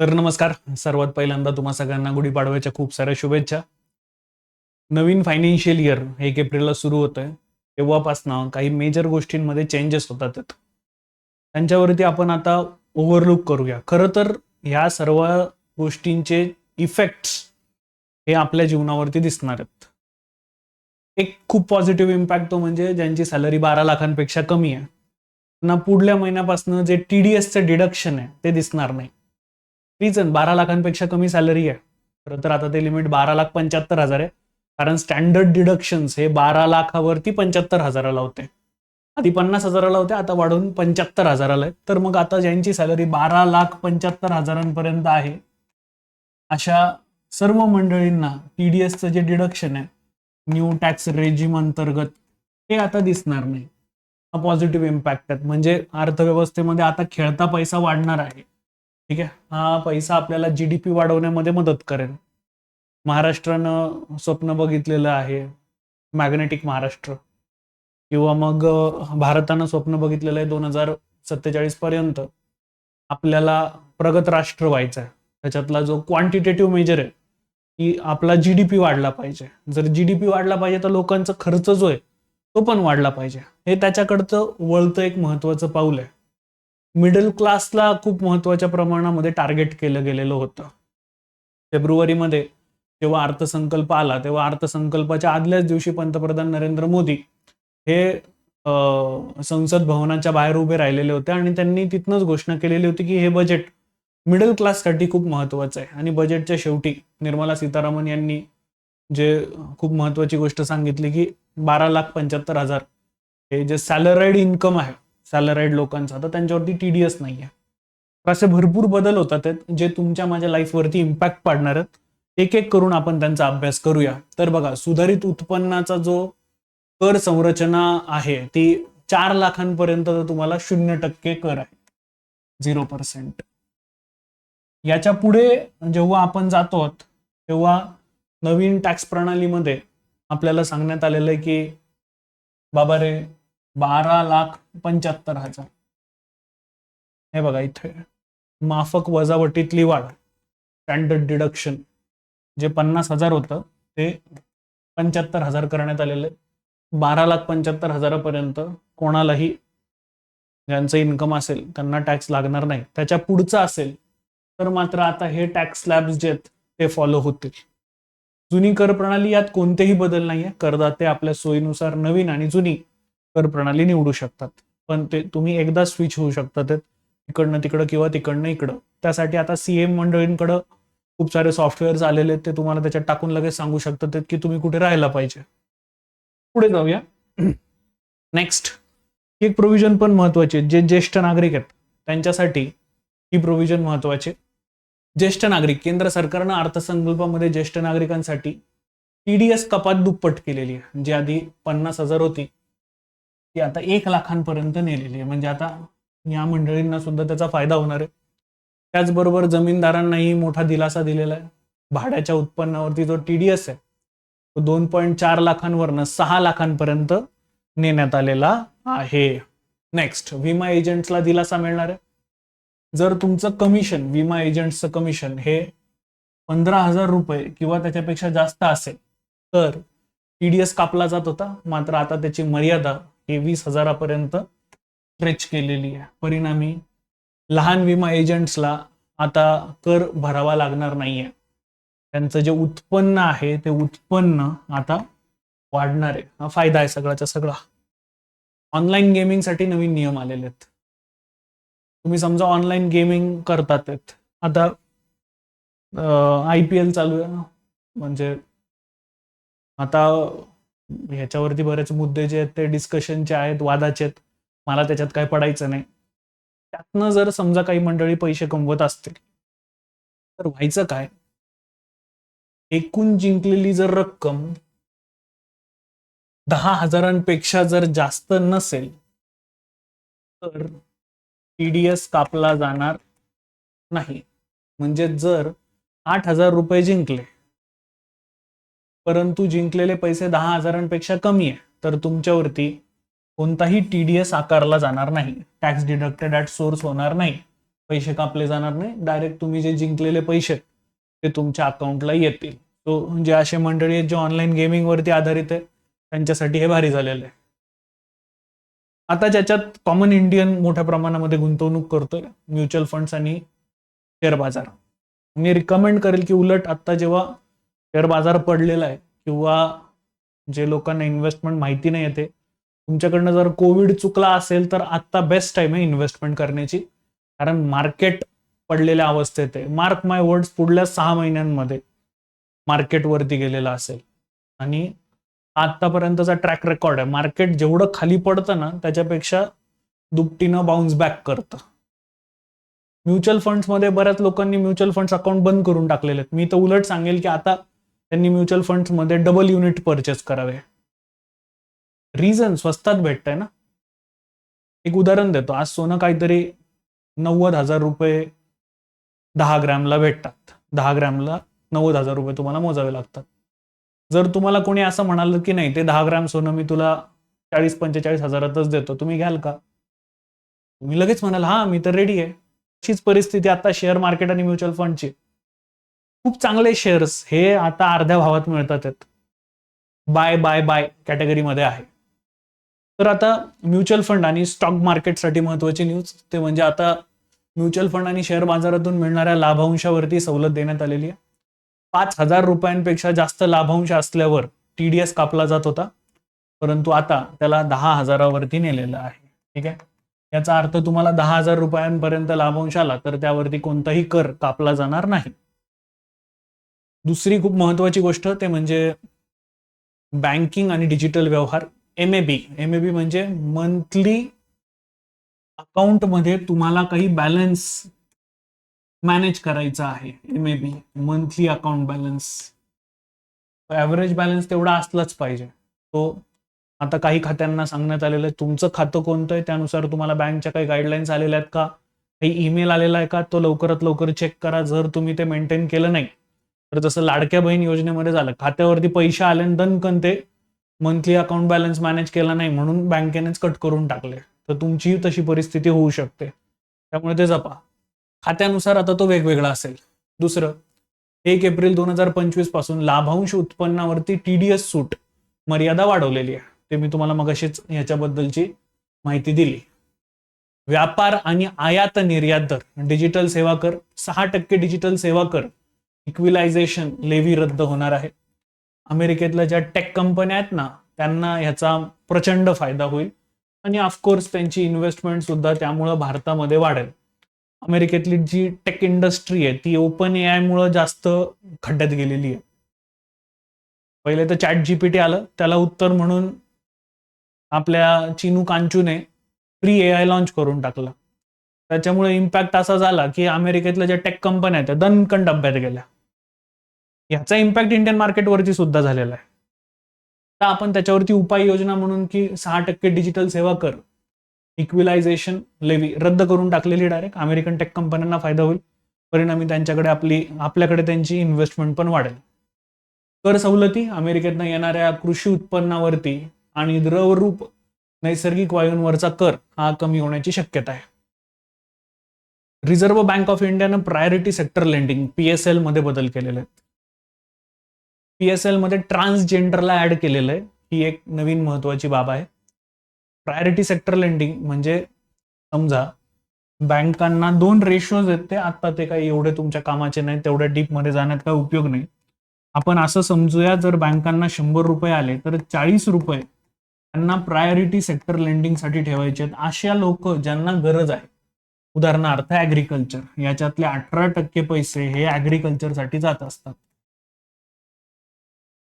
तर नमस्कार. सर्वात पहिल्यांदा तुम्हा सगळ्यांना गुढीपाडव्याच्या खूप साऱ्या शुभेच्छा. नवीन फायनान्शियल इयर एक एप्रिलला सुरू होत आहे तेव्हापासनं काही मेजर गोष्टींमध्ये चेंजेस होतात. त्यांच्यावरती आपण आता ओव्हरलुक करूया. खरं तर ह्या सर्व गोष्टींचे इफेक्ट्स हे आपल्या जीवनावरती दिसणार आहेत. एक खूप पॉझिटिव्ह इम्पॅक्ट तो म्हणजे ज्यांची सॅलरी बारा लाखांपेक्षा कमी आहे. ना पुढल्या महिन्यापासून जे टी डी एसचं डिडक्शन आहे ते दिसणार नाही. रिझन बारा लाखांपेक्षा कमी सॅलरी आहे. खरं तर आता ते लिमिट बारा लाख पंच्याहत्तर हजार आहे. कारण स्टँडर्ड डिडक्शन्स हे बारा लाखावरती पंच्याहत्तर हजाराला होते. आधी पन्नास हजाराला होते आता वाढून पंच्याहत्तर हजाराला आहे. तर मग आता ज्यांची सॅलरी बारा लाख पंच्याहत्तर हजारांपर्यंत आहे अशा सर्व मंडळींना टी डी एसचं जे डिडक्शन आहे न्यू टॅक्स रेजिम अंतर्गत हे आता दिसणार नाही. पॉझिटिव्ह इम्पॅक्ट आहेत म्हणजे अर्थव्यवस्थेमध्ये आता खेळता पैसा वाढणार आहे. ठीक आहे? हा पैसा आपल्याला जी डी पी वाढवण्यामध्ये मदत करेल. महाराष्ट्रानं स्वप्न बघितलेलं आहे. मॅग्नेटिक महाराष्ट्र. किंवा मग भारतानं स्वप्न बघितलेलं आहे दोन हजार सत्तेचाळीस पर्यंत. आपल्याला प्रगत राष्ट्र व्हायचं आहे त्याच्यातला जो क्वांटिटेटिव्ह मेजर आहे की आपला जी डी पी वाढला पाहिजे. जर जी डी पी वाढला पाहिजे तर लोकांचा खर्च जो आहे तो पण वाढला पाहिजे. हे त्याच्याकडचं वळतं एक महत्वाचं पाऊल आहे. मिडल क्लासला खूप महत्त्वाच्या प्रमाणामध्ये टार्गेट केलं गेलेलं होतं. फेब्रुवारीमध्ये जेव्हा अर्थसंकल्प आला तेव्हा अर्थसंकल्पाच्या आदल्याच दिवशी पंतप्रधान नरेंद्र मोदी हे संसद भवनाच्या बाहेर उभे राहिलेले होते आणि त्यांनी तिथनंच घोषणा केलेली होती की हे बजेट मिडल क्लाससाठी खूप महत्वाचं आहे. आणि बजेटच्या शेवटी निर्मला सीतारामन यांनी जे खूप महत्वाची गोष्ट सांगितली की बारा लाख पंच्याहत्तर हजार हे जे सॅलराईड इन्कम आहे सॅलराईड लोकांचा. तर त्यांच्यावरती टी डी एस नाही आहे असे भरपूर बदल होतात जे तुमच्या माझ्या लाईफवरती इम्पॅक्ट पाडणार आहेत. एक एक करून आपण त्यांचा अभ्यास करूया. तर बघा सुधारित उत्पन्नाचा जो कर संरचना आहे ती चार लाखांपर्यंत तुम्हाला शून्य टक्के कर आहे. झिरो पर्सेंट याच्यापुढे जेव्हा आपण जातो तेव्हा नवीन टॅक्स प्रणालीमध्ये आपल्याला सांगण्यात आलेलं आहे की बाबा रे बारा लाख पंच्याहत्तर हजार. हे बघा इथे. माफक वजावटीतली वाढ. स्टँडर्ड डिडक्शन जे पन्नास हजार होतं ते पंच्याहत्तर हजार करण्यात आलेलं. आहे बारा लाख पंच्याहत्तर हजारापर्यंत कोणालाही ज्यांचं इन्कम असेल त्यांना टॅक्स लागणार नाही. त्याच्या पुढचं असेल तर मात्र आता हे टॅक्स स्लॅब्स जे आहेत ते फॉलो होतील. जुनी कर प्रणाली यात कोणतेही बदल नाहीये. करदाते आपल्या सोयीनुसार नवीन आणि जुनी. कर प्रणाली निवडू शकतात. पण ते तुम्ही एकदा स्विच होऊ शकतात इकडनं तिकडं किंवा तिकडनं इकडं. त्यासाठी आता सीएम मंडळींकडं खूप सारे सॉफ्टवेअर्स आलेले आहेत ते तुम्हाला त्याच्यात टाकून लगेच सांगू शकतात की तुम्ही कुठे राहायला पाहिजे. पुढे जाऊया. नेक्स्ट एक प्रोव्हिजन पण महत्वाची जे ज्येष्ठ नागरिक आहेत त्यांच्यासाठी ही प्रोव्हिजन महत्त्वाचे ज्येष्ठ नागरिक केंद्र सरकारनं अर्थसंकल्पामध्ये ज्येष्ठ नागरिकांसाठी टीडीएस कपात दुप्पट केलेली आहे. जी आधी पन्नास हजार होती ती आता एक लाखांपर्यंत नेलेली आहे. म्हणजे आता या मंडळींना सुद्धा त्याचा फायदा होणार आहे. त्याचबरोबर जमीनदारांनाही मोठा दिलासा दिलेला आहे. भाड्याच्या उत्पन्नावरती जो टीडीएस आहे तो दोन पॉईंट चार लाखांवरनं सहा लाखांपर्यंत नेण्यात आलेला आहे. नेक्स्ट विमा एजंट्सला दिलासा मिळणार आहे. जर तुमचं कमिशन विमा एजंटचं कमिशन हे पंधरा हजार रुपये किंवा त्याच्यापेक्षा जास्त असेल तर टीडीएस कापला जात होता. मात्र आता त्याची मर्यादा हे वीस हजारापर्यंत स्ट्रेच केलेली आहे. परिणामी लहान विमा एजंट्सला आता कर भरावा लागणार नाहीये. त्यांचं जे उत्पन्न आहे ते उत्पन्न आता वाढणार आहे. हा फायदा आहे सगळ्याचा सगळा. ऑनलाईन गेमिंगसाठी नवीन नियम आलेले आहेत. तुम्ही समजा ऑनलाईन गेमिंग करतात आहेत. आता आय पी एल चालू आहे ना. म्हणजे आता ह्याच्यावरती बरेच मुद्दे जे आहेत ते डिस्कशनचे आहेत वादाचे आहेत. मला त्याच्यात काय पडायचं नाही. त्यातनं जर समजा काही मंडळी पैसे कमवत असतील तर व्हायचं काय? एकूण जिंकलेली जर रक्कम दहा हजारांपेक्षा जर जास्त नसेल तर टीडीएस कापला जाणार नाही. म्हणजे जर आठ हजार रुपये जिंकले परंतु जिंकलेले पैसे दहा हजारांपेक्षा कमी आहे तर तुमच्यावरती कोणताही टीडीएस आकारला जाणार नाही. टॅक्स डिडक्टेड ॲट सोर्स होणार नाही. पैसे कापले जाणार नाही. डायरेक्ट तुम्ही जे जिंकलेले पैसे ते तुमच्या अकाउंटला येतील. तो जे म्हणजे असे मंडळी आहेत जे ऑनलाईन गेमिंगवरती आधारित आहे त्यांच्यासाठी हे भारी झालेलं आहे. आता ज्याच्यात कॉमन इंडियन मोठ्या प्रमाणामध्ये गुंतवणूक करतोय म्युच्युअल फंड्स आणि शेअर बाजार. मी रिकमेंड करेल की उलट आता जेव्हा शेअर बाजार पडलेला आहे किंवा जे लोकांना इन्व्हेस्टमेंट माहिती नाही येते तुमच्याकडनं जर कोविड चुकला असेल तर आत्ता बेस्ट टाइम आहे इन्व्हेस्टमेंट करण्याची. कारण मार्केट पडलेल्या अवस्थेत आहे. मार्क माय वर्ड्स पुढल्या सहा महिन्यांमध्ये मार्केटवरती गेलेला असेल. आणि आतापर्यंतचा ट्रॅक रेकॉर्ड आहे. मार्केट जेवढं खाली पडतं ना त्याच्यापेक्षा दुपटीनं बाउन्स बॅक करतं. म्युच्युअल फंड्समध्ये बऱ्याच लोकांनी म्युच्युअल फंड्स अकाउंट बंद करून टाकलेले आहेत. मी तर उलट सांगेल की आता त्यांनी म्युच्युअल फंड्समध्ये डबल युनिट परचेस करावे. रिझन स्वस्तात भेटतंय ना? एक उदाहरण देतो. आज सोनं काहीतरी नव्वद हजार रुपये दहा ग्रॅमला भेटतात. दहा ग्रॅमला नव्वद हजार रुपये तुम्हाला मोजावे लागतात. जर तुम्हाला कोणी असं म्हणाल की नाही ते दहा ग्रॅम सोनं मी तुला चाळीस पंचेचाळीस हजारातच देतो. तुम्ही घ्याल का? तुम्ही लगेच म्हणाल हा मी तर रेडी आहे. अशीच परिस्थिती आता शेअर मार्केट आणि म्युच्युअल फंडची. खूप चांगले शेअर्स हे आता अर्ध्या भावात मिळतात आहेत. बाय बाय बाय कॅटेगरीमध्ये आहे. तर आता म्युच्युअल फंड आणि स्टॉक मार्केटसाठी महत्वाची न्यूज ते म्हणजे आता म्युच्युअल फंड आणि शेअर बाजारातून मिळणाऱ्या लाभांशावरती सवलत देण्यात आलेली आहे. पाच हजार रुपयांपेक्षा जास्त लाभांश असल्यावर टीडीएस कापला जात होता. परंतु आता त्याला दहा हजारावरती नेलेलं आहे. ठीक आहे? याचा अर्थ तुम्हाला दहा हजार रुपयांपर्यंत लाभांश आला तर त्यावरती कोणताही कर कापला जाणार नाही. दुसरी खूप महत्वाची गोष्ट ते म्हणजे बँकिंग आणि डिजिटल व्यवहार M A B M A बी म्हणजे मंथली अकाउंटमध्ये तुम्हाला काही बॅलन्स मॅनेज करायचा आहे. M A B monthly account balance average balance तेवढा असलाच पाहिजे. तो आता काही खात्यांना सांगण्यात आलेलं आहे तुमचं खातं कोणतं आहे त्यानुसार तुम्हाला बँकच्या काही गाईडलाईन्स आलेल्या आहेत का? काही ईमेल आलेला आहे का? तो लवकरात लवकर चेक करा. जर तुम्ही ते मेंटेन केलं नाही तर जसं लाडक्या बहीण योजनेमध्ये झालं. खात्यावरती पैसे आले आणि दणकन ते मंथली अकाउंट बॅलन्स मॅनेज केला नाही म्हणून बँकेनेच कट करून टाकले. तर तुमची तशी परिस्थिती होऊ शकते. त्यामुळे ते जपा. खात्यानुसार आता तो वेगवेगळा असेल. दुसरं एक एप्रिल दोन हजार पंचवीसपासून लाभांश उत्पन्नावरती टीडीएस सूट मर्यादा वाढवलेली आहे. ते मी तुम्हाला मगाशीच याच्याबद्दलची माहिती दिली. व्यापार आणि आयात निर्यात दर. डिजिटल सेवा कर. सहा टक्के डिजिटल सेवा कर. इक्विलायझेशन लेव्ही रद्द होणार आहे. अमेरिकेतल्या ज्या टेक कंपन्या आहेत ना त्यांना ह्याचा प्रचंड फायदा होईल. आणि ऑफकोर्स त्यांची इन्व्हेस्टमेंट सुद्धा त्यामुळं भारतामध्ये वाढेल. अमेरिकेतली जी टेक इंडस्ट्री आहे ती ओपन ए आय मुळे जास्त खड्ड्यात गेलेली आहे. पहिले तर चॅट जीपीटी आलं त्याला उत्तर म्हणून आपल्या चिनू कांचूने फ्री ए आय लॉन्च करून टाकलं. त्याच्यामुळे इम्पॅक्ट असा झाला की अमेरिकेतल्या ज्या टेक कंपन्या आहेत त्या दणकण डब्यात गेल्या. याचा इम्पॅक्ट इंडियन मार्केटवरती सुद्धा झालेला आहे. तर आपण त्याच्यावरती उपाययोजना म्हणून की सहा टक्के डिजिटल सेवा कर इक्विलायझेशन लेवी रद्द करून टाकलेली डायरेक्ट अमेरिकन टेक कंपन्यांना फायदा होईल. परिणामी त्यांच्याकडे आपली आपल्याकडे त्यांची इन्व्हेस्टमेंट पण वाढेल. कर सवलती अमेरिकेतनं येणाऱ्या कृषी उत्पन्नावरती आणि द्रवरूप नैसर्गिक वायूंवरचा कर हा कमी होण्याची शक्यता आहे. रिझर्व्ह बँक ऑफ इंडियानं प्रायोरिटी सेक्टर लेंडिंग पीएसएलमध्ये बदल केलेले आहेत. पी एस एलमध्ये ट्रान्सजेंडरला ऍड केलेलं आहे. ही एक नवीन महत्वाची बाब आहे. प्रायोरिटी सेक्टर लेंडिंग म्हणजे समजा बँकांना दोन रेशोज आहेत ते आता ते काही एवढे तुमच्या कामाचे नाही तेवढ्या डीपमध्ये जाण्यात काही उपयोग नाही. आपण असं समजूया जर बँकांना शंभर रुपये आले तर चाळीस रुपये त्यांना प्रायोरिटी सेक्टर लेंडिंगसाठी ठेवायचे आहेत. अशा लोक ज्यांना गरज आहे. उदाहरणार्थ ॲग्रिकल्चर याच्यातले अठरा टक्के पैसे हे ॲग्रिकल्चरसाठी जात असतात.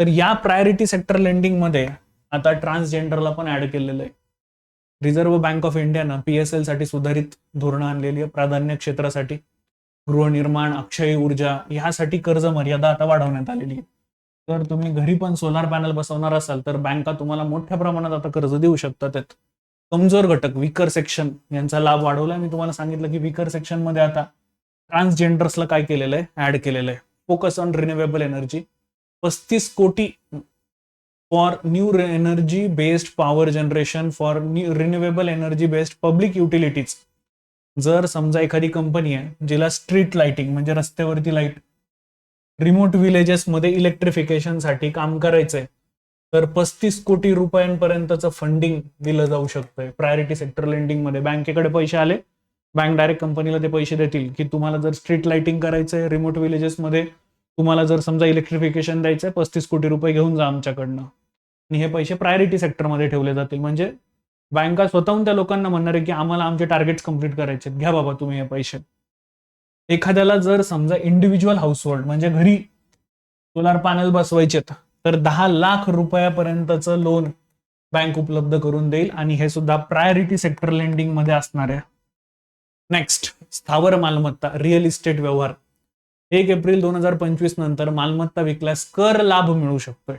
तर या प्रायोरिटी सेक्टर लेंडिंगमध्ये आता ट्रान्सजेंडरला पण ऍड केलेलं आहे. रिझर्व्ह बँक ऑफ इंडियानं पीएसएलसाठी सुधारित धोरणं आणलेली आहे प्राधान्य क्षेत्रासाठी. गृहनिर्माण अक्षय ऊर्जा यासाठी कर्ज मर्यादा आता वाढवण्यात आलेली आहे. तर तुम्ही घरी पण सोलार पॅनल बसवणार असाल तर बँका तुम्हाला मोठ्या प्रमाणात आता कर्ज देऊ शकतात त्यात. कमजोर घटक विकर सेक्शन यांचा लाभ वाढवला मी तुम्हाला सांगितलं की विकर सेक्शनमध्ये आता ट्रान्सजेंडर्सला काय केलेलं आहे? ऍड केलेलं आहे. फोकस ऑन रिन्युएबल एनर्जी पस्तीस कोटी for new energy based power generation for new renewable energy based public utilities जर समजा एखादी कंपनी आहे जिला स्ट्रीट लाइटिंग म्हणजे रस्त्यावरती लाइट रिमोट विलेजेसमध्ये इलेक्ट्रिफिकेशनसाठी काम करायचंय तर पस्तीस कोटी रुपयांपर्यंतचं फंडिंग दिलं जाऊ शकतंय. प्रायोरिटी सेक्टर लेंडिंगमध्ये बँकेकडे पैसे आले बँक डायरेक्ट कंपनीला ते पैसे देतील. की तुम्हाला जर स्ट्रीट लाइटिंग करायचंय रिमोट विलेजेसमध्ये तुम्हाला जर समजा इलेक्ट्रिफिकेशन द्यायचंय पस्तीस कोटी रुपये घेऊन जा आमच्याकडनं. आणि हे पैसे प्रायोरिटी सेक्टरमध्ये ठेवले जातील. म्हणजे बँका स्वतःहून त्या लोकांना म्हणणार आहे की आम्हाला आमचे टार्गेट्स कंप्लीट करायचे घ्या बाबा तुम्ही हे पैसे. एखाद्याला जर समजा इंडिव्हिज्युअल हाऊस होल्ड म्हणजे घरी सोलार पॅनल बसवायचेत तर दहा लाख रुपयापर्यंतचं लोन बँक उपलब्ध करून देईल आणि हे सुद्धा प्रायोरिटी सेक्टर लेंडिंगमध्ये असणार आहे. नेक्स्ट स्थावर मालमत्ता रिअल इस्टेट व्यवहार. एक एप्रिल दोन हजार पंचवीस नंतर मालमत्ता विकल्यास कर लाभ मिळू शकतोय.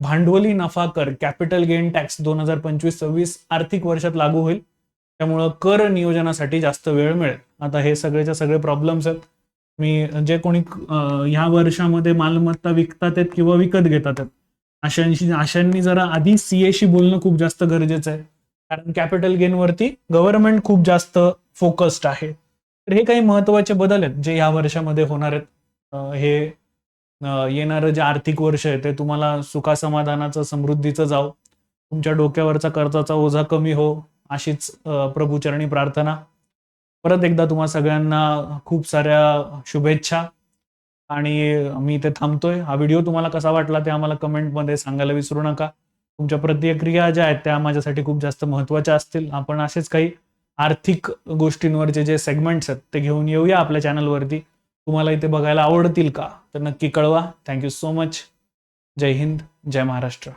भांडवली नफा कर कॅपिटल गेन टॅक्स दोन हजार पंचवीस सव्वीस आर्थिक वर्षात लागू होईल. त्यामुळं कर नियोजनासाठी जास्त वेळ मिळेल. आता हे सगळेच्या सगळे प्रॉब्लेम्स आहेत. मी जे कोणी ह्या वर्षामध्ये मालमत्ता विकतात आहेत किंवा विकत घेतात आहेत अशांशी अशांनी जरा आधी सीएशी बोलणं खूप जास्त गरजेचं आहे. कारण कॅपिटल गेनवरती गव्हर्नमेंट खूप जास्त फोकस्ड आहे. तर हे काही महत्त्वाचे बदल आहेत जे ह्या वर्षामध्ये होणार आहेत. हे येणारं जे आर्थिक वर्ष आहे ते तुम्हाला सुखासमाधानाचं समृद्धीचं जाओ तुमच्या डोक्यावरचा कर्जाचा ओझा कमी हो अशीच प्रभूचरणी प्रार्थना. परत एकदा तुम्हा सगळ्यांना खूप साऱ्या शुभेच्छा. आणि मी इथे थांबतोय. हा व्हिडिओ तुम्हाला कसा वाटला ते आम्हाला कमेंटमध्ये सांगायला विसरू नका. तुमच्या प्रतिक्रिया ज्या आहेत त्या माझ्यासाठी खूप जास्त महत्त्वाच्या असतील. आपण असेच काही आर्थिक गोष्टींवरचे जे सेगमेंट्स आहेत ते घेऊन येऊया आपल्या चॅनलवरती तुम्हाला इथे बघायला आवडतील का? तर नक्की कळवा. थँक्यू सो मच जय हिंद जय महाराष्ट्र.